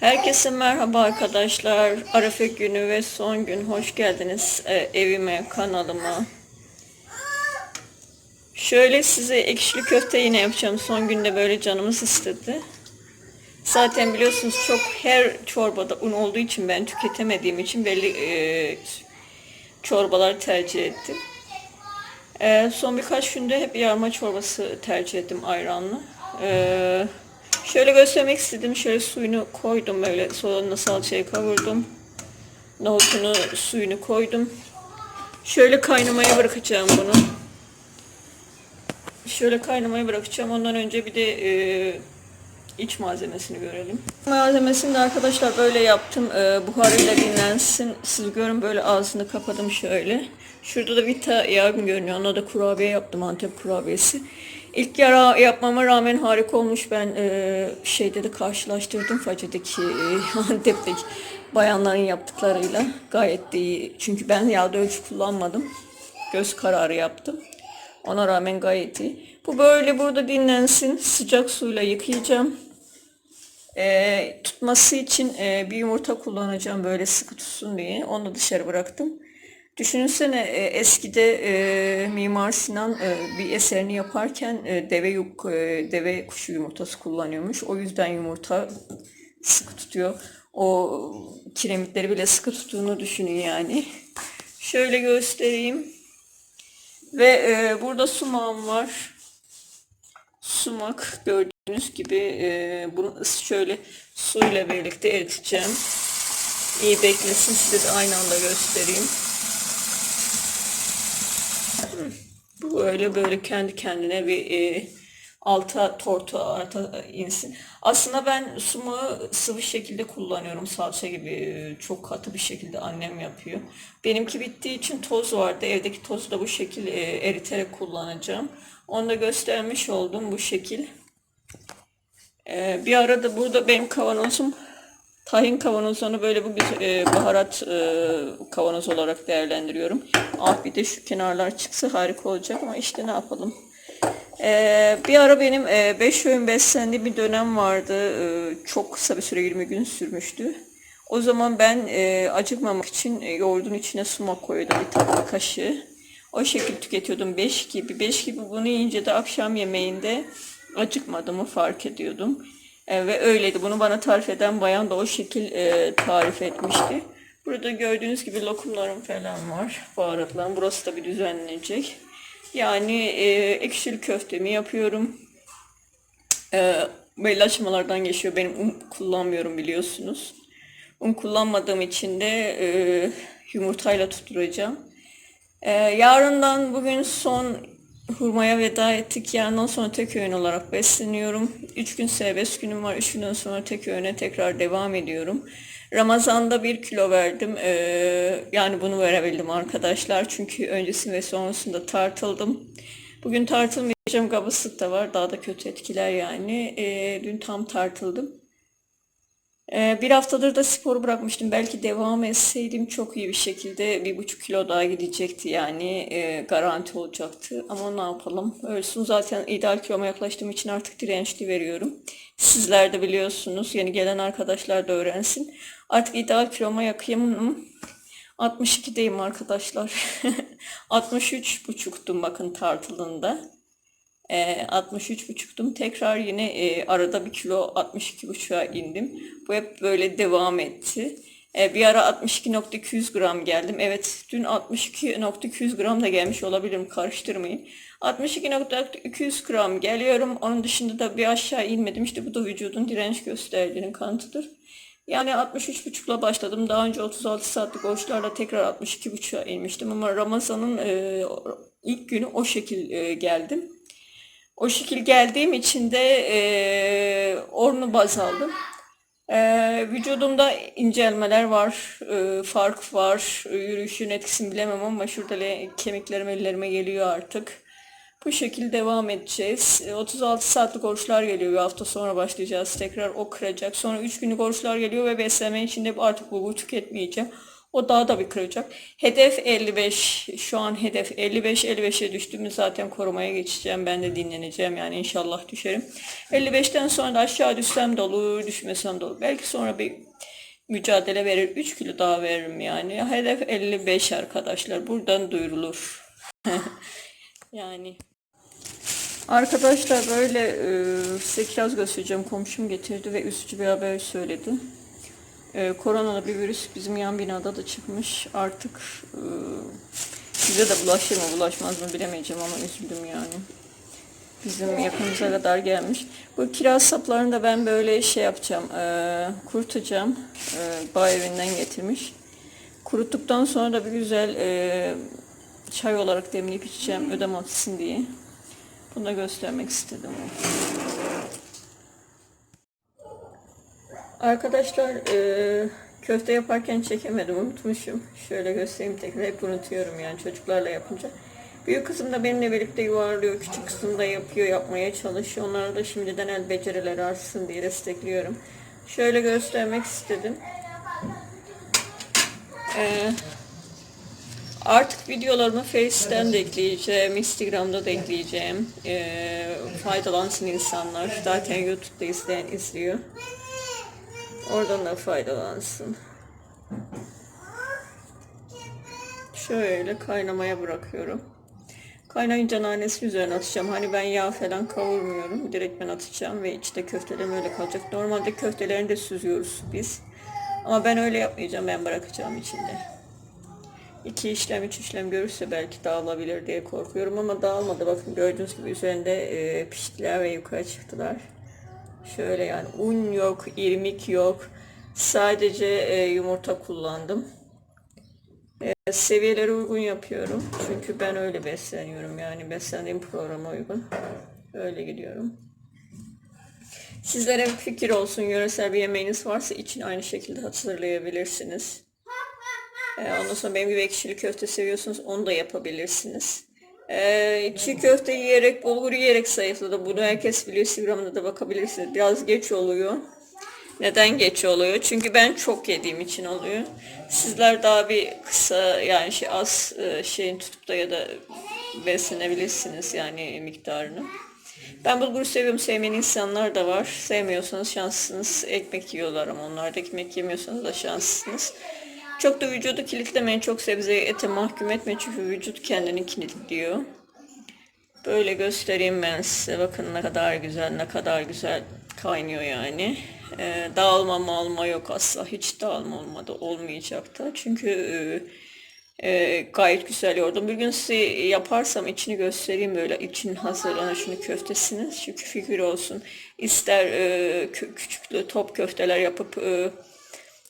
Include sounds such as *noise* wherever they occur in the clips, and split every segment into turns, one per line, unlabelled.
Herkese merhaba arkadaşlar. Arefe günü ve son gün hoş geldiniz e, evime, kanalıma. Şöyle size ekşili köfte yine yapacağım. Son günde böyle canımız istedi. Zaten biliyorsunuz çok her çorbada un olduğu için ben tüketemediğim için belli e, çorbalar tercih ettim. E, son birkaç günde hep yarma çorbası tercih ettim ayranlı. E, şöyle göstermek istedim. Şöyle suyunu koydum böyle soğanla salçayı kavurdum. Nohutunu suyunu koydum. Şöyle kaynamaya bırakacağım bunu. Şöyle kaynamaya bırakacağım. Ondan önce bir de e, iç malzemesini görelim. Malzemesini de arkadaşlar böyle yaptım. E, buharıyla dinlensin. Siz görün böyle ağzını kapadım şöyle. Şurada da vita yağı görünüyor. Ona da kurabiye yaptım. Antep kurabiyesi. İlk yara yapmama rağmen harika olmuş. Ben e, şeyde de karşılaştırdım Face'deki, e, *laughs* Antep'teki bayanların yaptıklarıyla. Gayet de iyi. Çünkü ben yağda ölçü kullanmadım. Göz kararı yaptım. Ona rağmen gayet iyi. Bu böyle burada dinlensin. Sıcak suyla yıkayacağım. Ee, tutması için e, bir yumurta kullanacağım böyle sıkı tutsun diye. Onu dışarı bıraktım. Düşünsene e, eskide e, Mimar Sinan e, bir eserini yaparken e, deve yuk, e, deve kuşu yumurtası kullanıyormuş. O yüzden yumurta sıkı tutuyor. O kiremitleri bile sıkı tuttuğunu düşünün yani. Şöyle göstereyim. Ve e, burada sumağım var. Sumak gördüğünüz gibi e, bunu şöyle suyla birlikte eriteceğim. İyi beklesin size de aynı anda göstereyim. Bu böyle böyle kendi kendine bir e, alta tortu alta insin. Aslında ben sumağı sıvı şekilde kullanıyorum salça gibi e, çok katı bir şekilde annem yapıyor. Benimki bittiği için toz vardı. Evdeki tozu da bu şekil e, eriterek kullanacağım. Onu da göstermiş oldum bu şekil. E, bir arada burada benim kavanozum tahin kavanozunu böyle bu e, baharat e, kavanoz olarak değerlendiriyorum. Ah bir de şu kenarlar çıksa harika olacak ama işte ne yapalım. Ee, bir ara benim 5 öğün beslendiğim bir dönem vardı. Ee, çok kısa bir süre 20 gün sürmüştü. O zaman ben e, acıkmamak için e, yoğurdun içine sumak koyuyordum bir tatlı kaşığı. O şekilde tüketiyordum 5 gibi. 5 gibi bunu yiyince de akşam yemeğinde acıkmadığımı fark ediyordum. E, ve öyleydi. Bunu bana tarif eden bayan da o şekil e, tarif etmişti. Burada gördüğünüz gibi lokumlarım falan var. Baharatlarım. Burası da bir düzenlenecek. Yani e, ekşili köftemi yapıyorum. E, belli aşamalardan geçiyor. Benim un kullanmıyorum biliyorsunuz. Un kullanmadığım için de e, yumurtayla tutturacağım. E, yarından bugün son hurmaya veda ettik. Yarından sonra tek öğün olarak besleniyorum. 3 gün serbest günüm var. 3 günden sonra tek öğüne tekrar devam ediyorum. Ramazan'da 1 kilo verdim. Ee, yani bunu verebildim arkadaşlar. Çünkü öncesi ve sonrasında tartıldım. Bugün tartılmayacağım. Kabızlık da var. Daha da kötü etkiler yani. Ee, dün tam tartıldım. Ee, bir haftadır da sporu bırakmıştım. Belki devam etseydim çok iyi bir şekilde bir buçuk kilo daha gidecekti yani e, garanti olacaktı. Ama ne yapalım? Ölsün zaten ideal kiloma yaklaştığım için artık dirençli veriyorum. Sizler de biliyorsunuz. Yeni gelen arkadaşlar da öğrensin. Artık ideal kiloma yakınım. 62'deyim arkadaşlar. *laughs* 63 buçuktum bakın tartıldığında. E, 63 buçuktum. Tekrar yine e, arada bir kilo 62 buçuğa indim. Bu hep böyle devam etti. E, bir ara 62.200 gram geldim. Evet dün 62.200 gram da gelmiş olabilirim karıştırmayın. 62.200 gram geliyorum. Onun dışında da bir aşağı inmedim. İşte bu da vücudun direnç gösterdiğinin kanıtıdır. Yani 63.5'la başladım. Daha önce 36 saatlik oruçlarla tekrar 62.5'a inmiştim. Ama Ramazan'ın e, ilk günü o şekil e, geldim. O şekil geldiğim için de e, ornu baz aldım. E, vücudumda incelmeler var, e, fark var. Yürüyüşün etkisini bilemem ama şurada le- kemiklerim ellerime geliyor artık. Bu şekilde devam edeceğiz. E, 36 saatlik oruçlar geliyor. Bir hafta sonra başlayacağız. Tekrar o kıracak. Sonra 3 günlük oruçlar geliyor ve beslenme içinde artık bu tüketmeyeceğim. O daha da bir kıracak. Hedef 55. Şu an hedef 55. 55'e düştüğümü zaten korumaya geçeceğim. Ben de dinleneceğim yani inşallah düşerim. 55'ten sonra da aşağı düşsem de olur, düşmesem de olur. Belki sonra bir mücadele verir. 3 kilo daha veririm yani. Hedef 55 arkadaşlar. Buradan duyurulur. *laughs* yani. Arkadaşlar böyle e, size kiraz göstereceğim. Komşum getirdi ve üzücü bir haber söyledi. E, koronalı bir virüs bizim yan binada da çıkmış. Artık e, bize de bulaşır mı bulaşmaz mı bilemeyeceğim ama üzüldüm yani. Bizim yakınımıza kadar gelmiş. Bu kiraz saplarını da ben böyle şey yapacağım. E, kurutacağım. E, bağ evinden getirmiş. Kuruttuktan sonra da bir güzel e, çay olarak demleyip içeceğim. Ödem atsın diye. Bunu da göstermek istedim. Arkadaşlar e, köfte yaparken çekemedim unutmuşum. Şöyle göstereyim tekrar hep unutuyorum yani çocuklarla yapınca. Büyük kızım da benimle birlikte yuvarlıyor. Küçük kızım da yapıyor, yapmaya çalışıyor. Onlara da şimdiden el becerileri artsın diye destekliyorum. Şöyle göstermek istedim. Ee, Artık videolarımı Face'ten de ekleyeceğim, Instagram'da da ekleyeceğim. Ee, faydalansın insanlar. Zaten YouTube'da izleyen izliyor. Oradan da faydalansın. Şöyle kaynamaya bırakıyorum. Kaynayınca nanesini üzerine atacağım. Hani ben yağ falan kavurmuyorum. Direkt ben atacağım ve içte köftelerim öyle kalacak. Normalde köftelerini de süzüyoruz biz. Ama ben öyle yapmayacağım. Ben bırakacağım içinde. İki işlem, üç işlem görürse belki dağılabilir diye korkuyorum ama dağılmadı. Bakın gördüğünüz gibi üzerinde e, piştiler ve yukarı çıktılar. Şöyle yani un yok, irmik yok. Sadece e, yumurta kullandım. E, seviyeleri uygun yapıyorum. Çünkü ben öyle besleniyorum yani beslendiğim programa uygun. Öyle gidiyorum. Sizlere fikir olsun. Yöresel bir yemeğiniz varsa için aynı şekilde hazırlayabilirsiniz. Ee, ondan sonra benim gibi ekşili köfte seviyorsunuz onu da yapabilirsiniz. Ee, çiğ köfte yiyerek, bulgur yiyerek zayıfladı. Bunu herkes biliyor. Instagram'da da bakabilirsiniz. Biraz geç oluyor. Neden geç oluyor? Çünkü ben çok yediğim için oluyor. Sizler daha bir kısa yani şey az e, şeyin tutup da ya da beslenebilirsiniz yani miktarını. Ben bulgur seviyorum. Sevmeyen insanlar da var. Sevmiyorsanız şanslısınız. Ekmek yiyorlar ama onlar da ekmek yemiyorsanız da şanslısınız. Çok da vücudu kilitlemeyin. Çok sebzeye ete mahkum etme. Çünkü vücut kendini kilitliyor. Böyle göstereyim ben size. Bakın ne kadar güzel, ne kadar güzel kaynıyor yani. Ee, dağılma malma yok asla. Hiç dağılma olmadı. Olmayacak da. Çünkü e, e, gayet güzel yoğurdum. Bir gün size yaparsam içini göstereyim böyle. için hazırlanışını köftesini. Çünkü fikir olsun. İster e, küçük top köfteler yapıp e,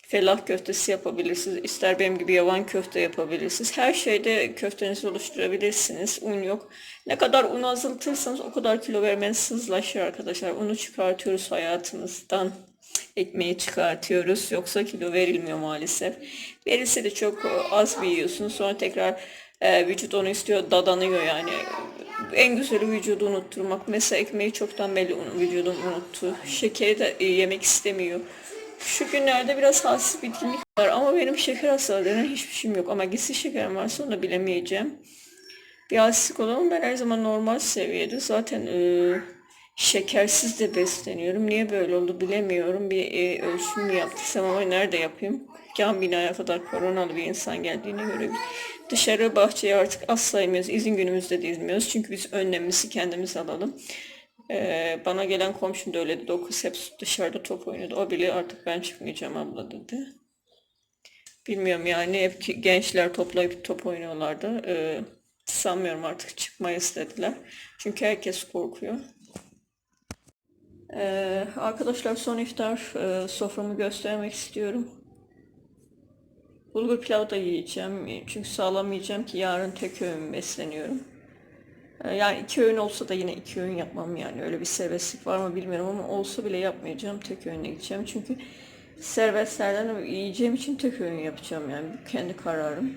Fellah köftesi yapabilirsiniz. İster benim gibi yavan köfte yapabilirsiniz. Her şeyde köftenizi oluşturabilirsiniz. Un yok. Ne kadar un azaltırsanız o kadar kilo vermeniz hızlaşır arkadaşlar. Unu çıkartıyoruz hayatımızdan. Ekmeği çıkartıyoruz. Yoksa kilo verilmiyor maalesef. Verilse de çok az bir yiyorsunuz. Sonra tekrar e, vücut onu istiyor. Dadanıyor yani. En güzeli vücudu unutturmak. Mesela ekmeği çoktan belli vücudum unuttu. Şekeri de yemek istemiyor. Şu günlerde biraz halsiz bitkinlik var ama benim şeker hastalığına hiçbir şeyim yok. Ama gizli şekerim varsa onu da bilemeyeceğim. Bir halsizlik olan ben her zaman normal seviyede. Zaten e, şekersiz de besleniyorum. Niye böyle oldu bilemiyorum. Bir e, ölçüm mü yaptıysam ama nerede yapayım? Yan binaya kadar koronalı bir insan geldiğine göre dışarı bahçeye artık asla inmiyoruz. İzin günümüzde de inmiyoruz. Çünkü biz önlemimizi kendimiz alalım. Ee, bana gelen komşum da öyle dedi. O kız hep dışarıda top oynuyordu. O bile artık ben çıkmayacağım abla dedi. Bilmiyorum yani hep gençler toplayıp top oynuyorlardı. Ee, sanmıyorum artık çıkmayız dediler. Çünkü herkes korkuyor. Ee, arkadaşlar son iftar e, soframı göstermek istiyorum. Bulgur pilavı da yiyeceğim. Çünkü sağlam yiyeceğim ki yarın tek öğün besleniyorum. Ee, yani iki öğün olsa da yine iki öğün yapmam yani öyle bir serbestlik var mı bilmiyorum ama olsa bile yapmayacağım tek öğüne gideceğim çünkü serbestlerden yiyeceğim için tek öğün yapacağım yani bu kendi kararım.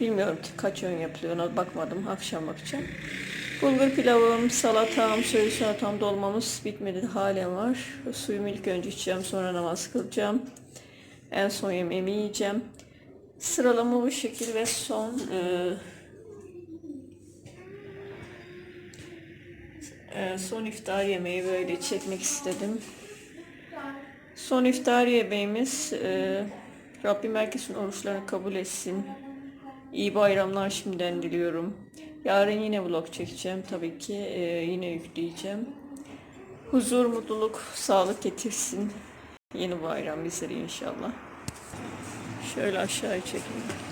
Bilmiyorum kaç öğün yapılıyor ona bakmadım akşam bakacağım. Bulgur pilavım, salatam, söğüş salatam, dolmamız bitmedi halen var. Suyumu ilk önce içeceğim sonra namaz kılacağım. En son yemeğimi yiyeceğim. Sıralama bu şekil ve son e, son iftar yemeği böyle çekmek istedim. Son iftar yemeğimiz e, Rabbim herkesin oruçlarını kabul etsin. İyi bayramlar şimdiden diliyorum. Yarın yine vlog çekeceğim tabii ki. e, yine yükleyeceğim. Huzur, mutluluk, sağlık getirsin. Yeni bayram bizlere inşallah. Şöyle aşağıya çekeyim.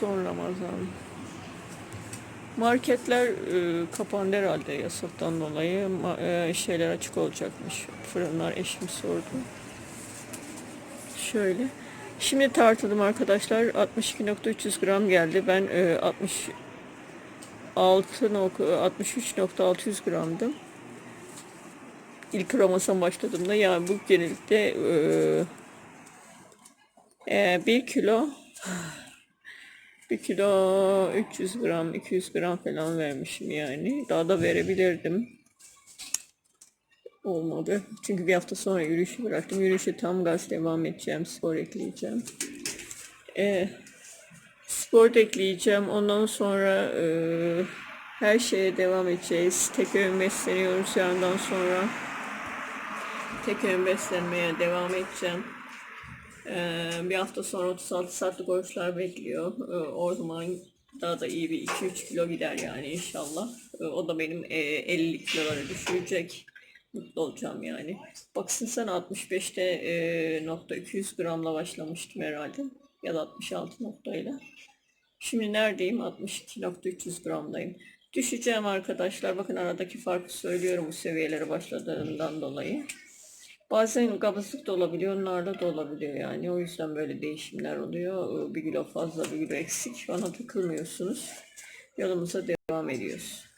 Son Ramazan. Marketler e, kapandı herhalde yasaktan dolayı. Ma- e, şeyler açık olacakmış. Fırınlar eşim sordu. Şöyle. Şimdi tartıldım arkadaşlar. 62.300 gram geldi. Ben e, 66 63.600 gramdım. İlk Ramazan başladığımda yani bu genellikle e, e, 1 kilo 1 kilo 300 gram 200 gram falan vermişim yani. Daha da verebilirdim. Olmadı. Çünkü bir hafta sonra yürüyüşü bıraktım. Yürüyüşe tam gaz devam edeceğim. Spor ekleyeceğim. Ee, spor ekleyeceğim. Ondan sonra e, her şeye devam edeceğiz. Tek öğün besleniyoruz yarından sonra. Tek öğün beslenmeye devam edeceğim. Ee, bir hafta sonra 36 saatlik oruçlar bekliyor. Ee, o zaman daha da iyi bir 2-3 kilo gider yani inşallah. Ee, o da benim e, 50 kilolara düşürecek. Mutlu olacağım yani. Baksın sen 65'te e, nokta 200 gramla başlamıştım herhalde. Ya da 66 noktayla. Şimdi neredeyim? 62.300 gramdayım. Düşeceğim arkadaşlar. Bakın aradaki farkı söylüyorum bu seviyelere başladığından dolayı. Bazen kabızlık da olabiliyor, onlarda da olabiliyor yani. O yüzden böyle değişimler oluyor. Bir kilo fazla, bir kilo eksik. Bana takılmıyorsunuz. Yolumuza devam ediyoruz.